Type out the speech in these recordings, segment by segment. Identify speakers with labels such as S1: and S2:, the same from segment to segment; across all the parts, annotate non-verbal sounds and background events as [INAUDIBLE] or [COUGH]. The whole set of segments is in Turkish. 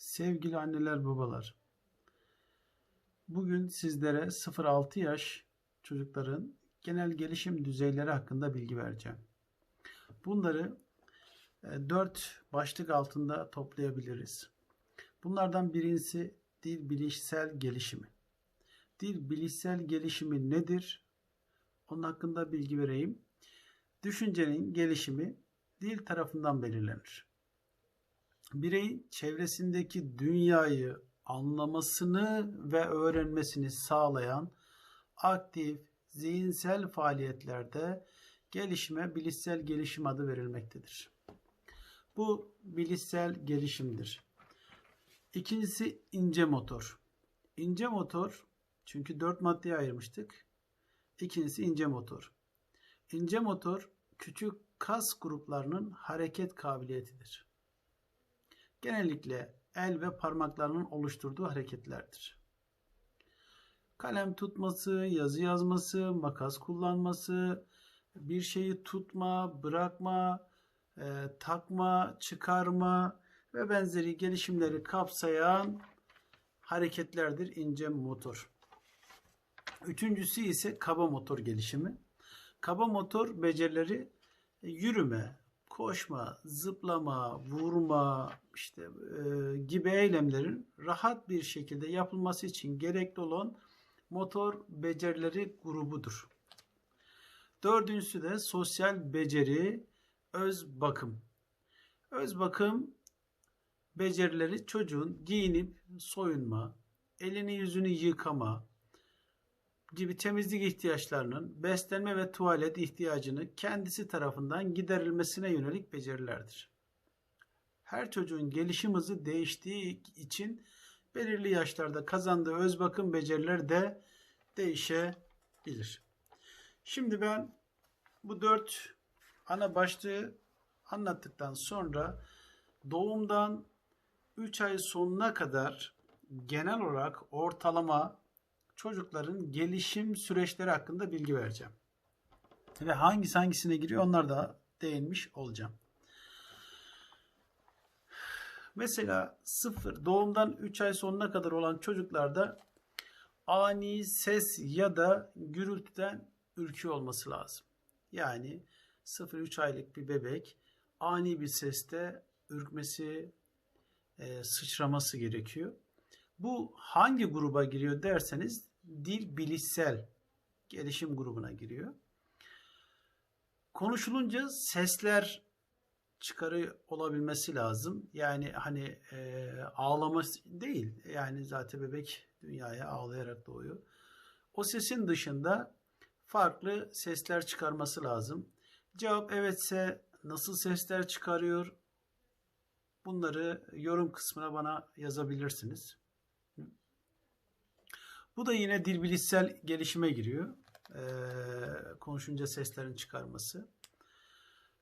S1: Sevgili anneler babalar, bugün sizlere 0-6 yaş çocukların genel gelişim düzeyleri hakkında bilgi vereceğim. Bunları 4 başlık altında toplayabiliriz. Bunlardan birincisi dil bilişsel gelişimi. Dil bilişsel gelişimi nedir? Onun hakkında bilgi vereyim. Düşüncenin gelişimi dil tarafından belirlenir. Birey çevresindeki dünyayı anlamasını ve öğrenmesini sağlayan aktif zihinsel faaliyetlerde gelişime bilişsel gelişim adı verilmektedir. Bu bilişsel gelişimdir. İkincisi ince motor. İnce motor çünkü dört maddeye ayırmıştık. İkincisi ince motor. İnce motor küçük kas gruplarının hareket kabiliyetidir. Genellikle el ve parmaklarının oluşturduğu hareketlerdir. Kalem tutması, yazı yazması, makas kullanması, bir şeyi tutma, bırakma, e, takma, çıkarma ve benzeri gelişimleri kapsayan hareketlerdir ince motor. Üçüncüsü ise kaba motor gelişimi. Kaba motor becerileri yürüme, koşma, zıplama, vurma işte e, gibi eylemlerin rahat bir şekilde yapılması için gerekli olan motor becerileri grubudur. Dördüncüsü de sosyal beceri, öz bakım. Öz bakım becerileri çocuğun giyinip soyunma, elini yüzünü yıkama, gibi temizlik ihtiyaçlarının beslenme ve tuvalet ihtiyacını kendisi tarafından giderilmesine yönelik becerilerdir. Her çocuğun gelişim hızı değiştiği için belirli yaşlarda kazandığı öz bakım becerileri de değişebilir. Şimdi ben bu dört ana başlığı anlattıktan sonra doğumdan 3 ay sonuna kadar genel olarak ortalama çocukların gelişim süreçleri hakkında bilgi vereceğim. Ve hangisi hangisine giriyor onlar da değinmiş olacağım. Mesela sıfır doğumdan 3 ay sonuna kadar olan çocuklarda ani ses ya da gürültüden ürküyor olması lazım. Yani 0-3 aylık bir bebek ani bir seste ürkmesi, e, sıçraması gerekiyor. Bu hangi gruba giriyor derseniz dil bilişsel gelişim grubuna giriyor. Konuşulunca sesler çıkarı olabilmesi lazım. Yani hani e, ağlaması değil. Yani zaten bebek dünyaya ağlayarak doğuyor. O sesin dışında farklı sesler çıkarması lazım. Cevap evetse nasıl sesler çıkarıyor? Bunları yorum kısmına bana yazabilirsiniz. Bu da yine dil bilişsel gelişime giriyor. Ee, konuşunca seslerin çıkarması.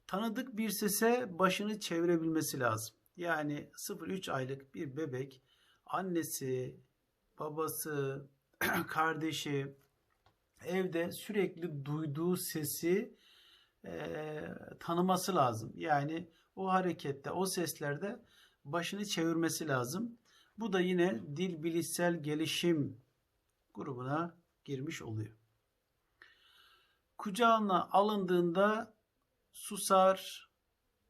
S1: Tanıdık bir sese başını çevirebilmesi lazım. Yani 0-3 aylık bir bebek annesi, babası, [CLEARS THROAT] kardeşi evde sürekli duyduğu sesi e, tanıması lazım. Yani o harekette, o seslerde başını çevirmesi lazım. Bu da yine dil bilişsel gelişim grubuna girmiş oluyor. Kucağına alındığında susar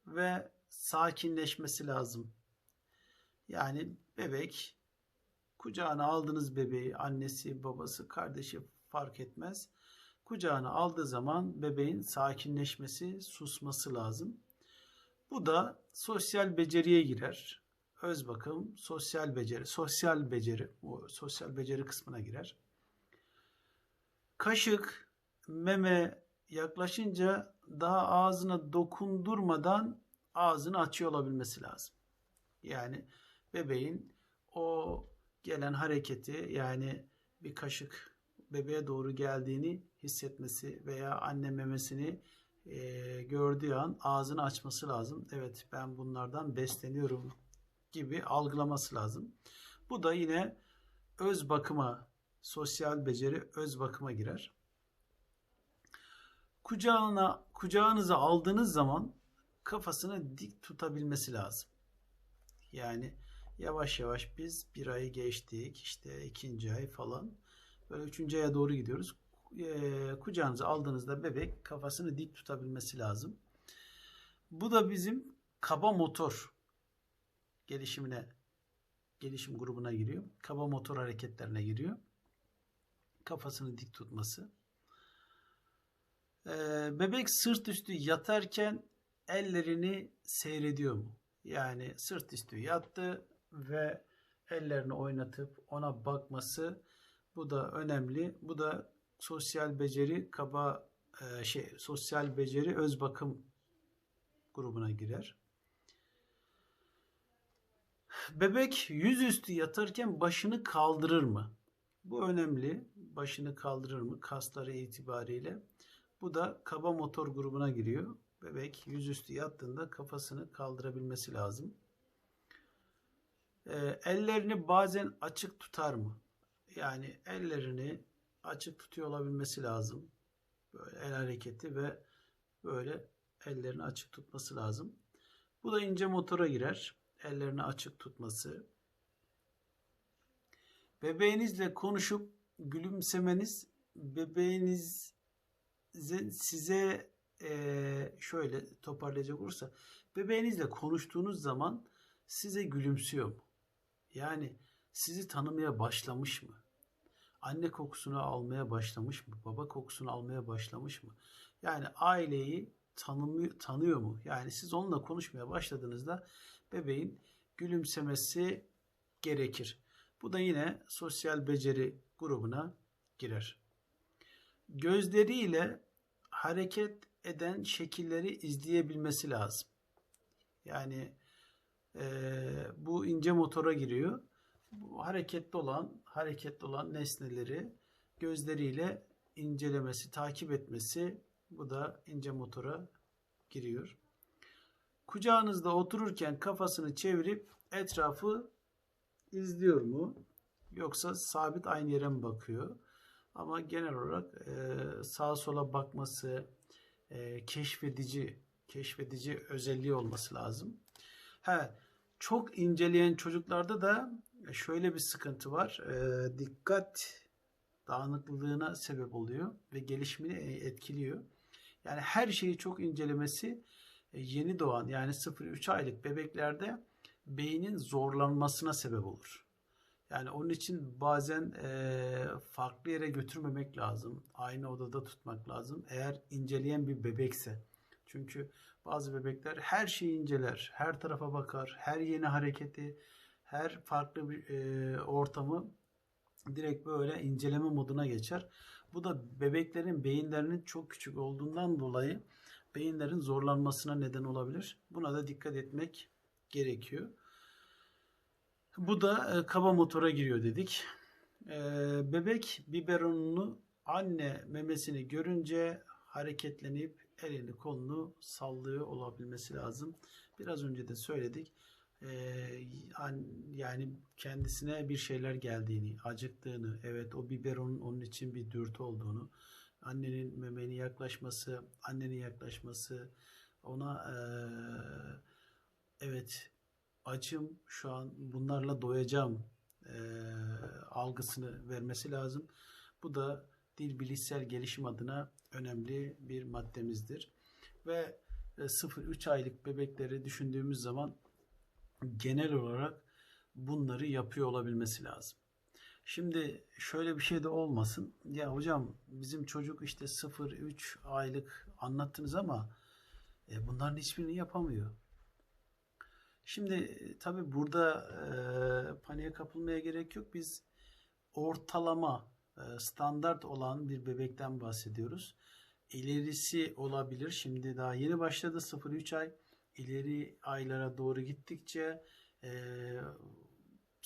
S1: ve sakinleşmesi lazım. Yani bebek kucağına aldığınız bebeği annesi, babası, kardeşi fark etmez. Kucağına aldığı zaman bebeğin sakinleşmesi, susması lazım. Bu da sosyal beceriye girer öz bakım, sosyal beceri, sosyal beceri, o sosyal beceri kısmına girer. Kaşık, meme yaklaşınca daha ağzına dokundurmadan ağzını açıyor olabilmesi lazım. Yani bebeğin o gelen hareketi yani bir kaşık bebeğe doğru geldiğini hissetmesi veya anne memesini e, gördüğü an ağzını açması lazım. Evet ben bunlardan besleniyorum gibi algılaması lazım. Bu da yine öz bakıma, sosyal beceri öz bakıma girer. Kucağına, kucağınıza aldığınız zaman kafasını dik tutabilmesi lazım. Yani Yavaş yavaş biz bir ayı geçtik. İşte ikinci ay falan. Böyle üçüncü aya doğru gidiyoruz. Ee, kucağınıza aldığınızda bebek kafasını dik tutabilmesi lazım. Bu da bizim kaba motor gelişimine gelişim grubuna giriyor. Kaba motor hareketlerine giriyor. Kafasını dik tutması. Ee, bebek sırt üstü yatarken ellerini seyrediyor mu? Yani sırt üstü yattı ve ellerini oynatıp ona bakması bu da önemli. Bu da sosyal beceri kaba e, şey sosyal beceri öz bakım grubuna girer. Bebek yüzüstü yatarken başını kaldırır mı? Bu önemli. Başını kaldırır mı? Kasları itibariyle. Bu da kaba motor grubuna giriyor. Bebek yüzüstü yattığında kafasını kaldırabilmesi lazım. Ee, ellerini bazen açık tutar mı? Yani ellerini açık tutuyor olabilmesi lazım. Böyle el hareketi ve böyle ellerini açık tutması lazım. Bu da ince motora girer. Ellerini açık tutması. Bebeğinizle konuşup gülümsemeniz bebeğiniz size e, şöyle toparlayacak olursa bebeğinizle konuştuğunuz zaman size gülümsüyor mu? Yani sizi tanımaya başlamış mı? Anne kokusunu almaya başlamış mı? Baba kokusunu almaya başlamış mı? Yani aileyi tanımıyor, tanıyor mu? Yani siz onunla konuşmaya başladığınızda bebeğin gülümsemesi gerekir. Bu da yine sosyal beceri grubuna girer. Gözleriyle hareket eden şekilleri izleyebilmesi lazım. Yani e, bu ince motora giriyor. Bu hareketli olan hareketli olan nesneleri gözleriyle incelemesi, takip etmesi bu da ince motora giriyor. Kucağınızda otururken kafasını çevirip etrafı izliyor mu? Yoksa sabit aynı yere mi bakıyor? Ama genel olarak e, sağa sola bakması, e, keşfedici, keşfedici özelliği olması lazım. He, çok inceleyen çocuklarda da şöyle bir sıkıntı var. E, dikkat dağınıklığına sebep oluyor ve gelişimini etkiliyor. Yani her şeyi çok incelemesi e, yeni doğan yani 0-3 aylık bebeklerde beynin zorlanmasına sebep olur. Yani onun için bazen e, farklı yere götürmemek lazım. Aynı odada tutmak lazım. Eğer inceleyen bir bebekse. Çünkü bazı bebekler her şeyi inceler. Her tarafa bakar. Her yeni hareketi, her farklı bir e, ortamı direkt böyle inceleme moduna geçer. Bu da bebeklerin beyinlerinin çok küçük olduğundan dolayı beyinlerin zorlanmasına neden olabilir. Buna da dikkat etmek gerekiyor. Bu da e, kaba motora giriyor dedik. E, bebek biberonunu anne memesini görünce hareketlenip elini kolunu sallıyor olabilmesi lazım. Biraz önce de söyledik. E, yani kendisine bir şeyler geldiğini, acıktığını, evet o biberonun onun için bir dürtü olduğunu, annenin memeni yaklaşması, annenin yaklaşması, ona evet açım şu an bunlarla doyacağım e, algısını vermesi lazım. Bu da dil bilişsel gelişim adına önemli bir maddemizdir. Ve 0-3 aylık bebekleri düşündüğümüz zaman genel olarak bunları yapıyor olabilmesi lazım. Şimdi şöyle bir şey de olmasın. Ya hocam bizim çocuk işte 0-3 aylık anlattınız ama e, bunların hiçbirini yapamıyor. Şimdi tabi burada e, paniğe kapılmaya gerek yok. Biz ortalama e, standart olan bir bebekten bahsediyoruz. İlerisi olabilir. Şimdi daha yeni başladı 0-3 ay. İleri aylara doğru gittikçe e,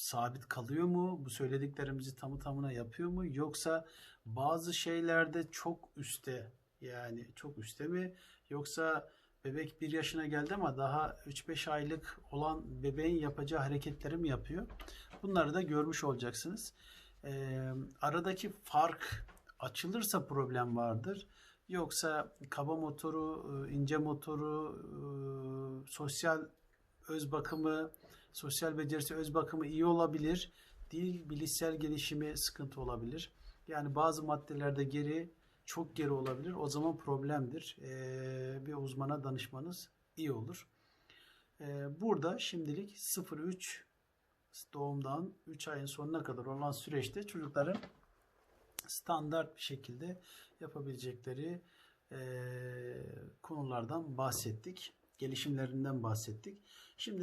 S1: sabit kalıyor mu? Bu söylediklerimizi tamı tamına yapıyor mu? Yoksa bazı şeylerde çok üstte yani çok üstte mi? Yoksa bebek 1 yaşına geldi ama daha 3-5 aylık olan bebeğin yapacağı hareketleri mi yapıyor? Bunları da görmüş olacaksınız. Ee, aradaki fark açılırsa problem vardır. Yoksa kaba motoru, e, ince motoru, e, sosyal öz bakımı Sosyal becerisi, öz bakımı iyi olabilir. Dil, bilişsel gelişimi sıkıntı olabilir. Yani bazı maddelerde geri, çok geri olabilir. O zaman problemdir. Ee, bir uzmana danışmanız iyi olur. Ee, burada şimdilik 0-3 doğumdan 3 ayın sonuna kadar olan süreçte çocukların standart bir şekilde yapabilecekleri eee, konulardan bahsettik. Gelişimlerinden bahsettik. Şimdi